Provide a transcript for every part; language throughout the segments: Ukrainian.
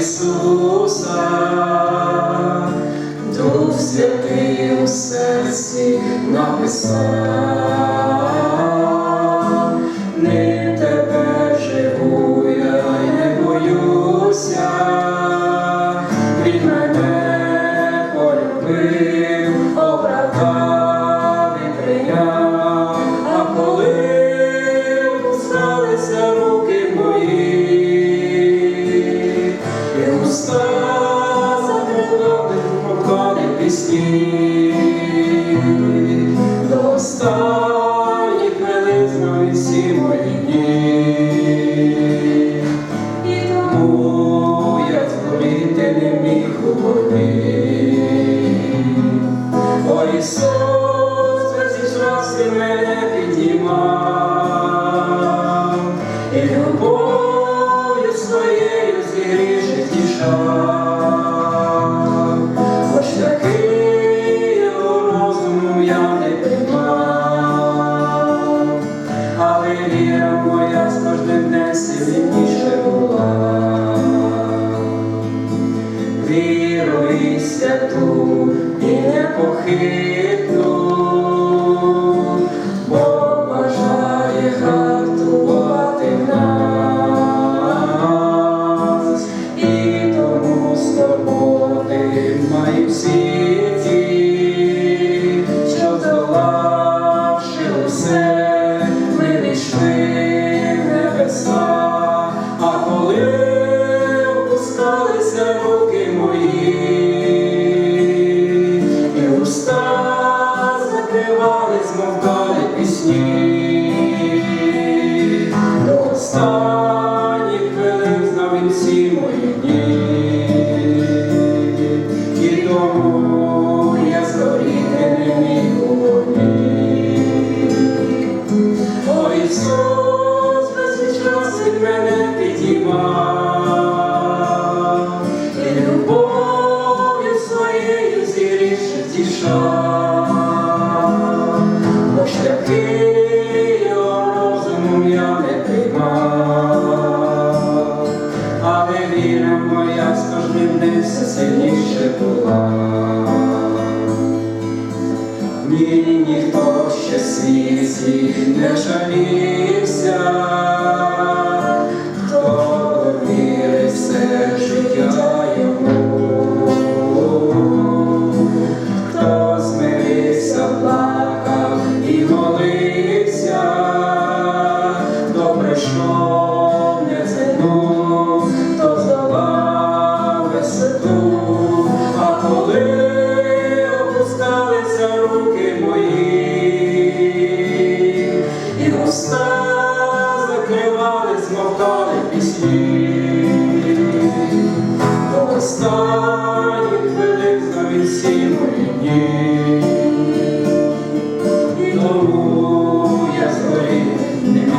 Ісуса, Дух святий у серці написав. Skin. віра моя з кожним днем сильніше була. Віру і святу і непохилю. бо шляхи розумом я не приймав, але віра моя з кожним днем все сильніше була. Ні, ніхто ще світ не жалівся.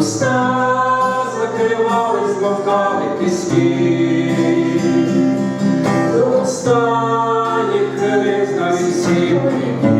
уста закривались, мовками пісні, до останніх хвилин на весіллі.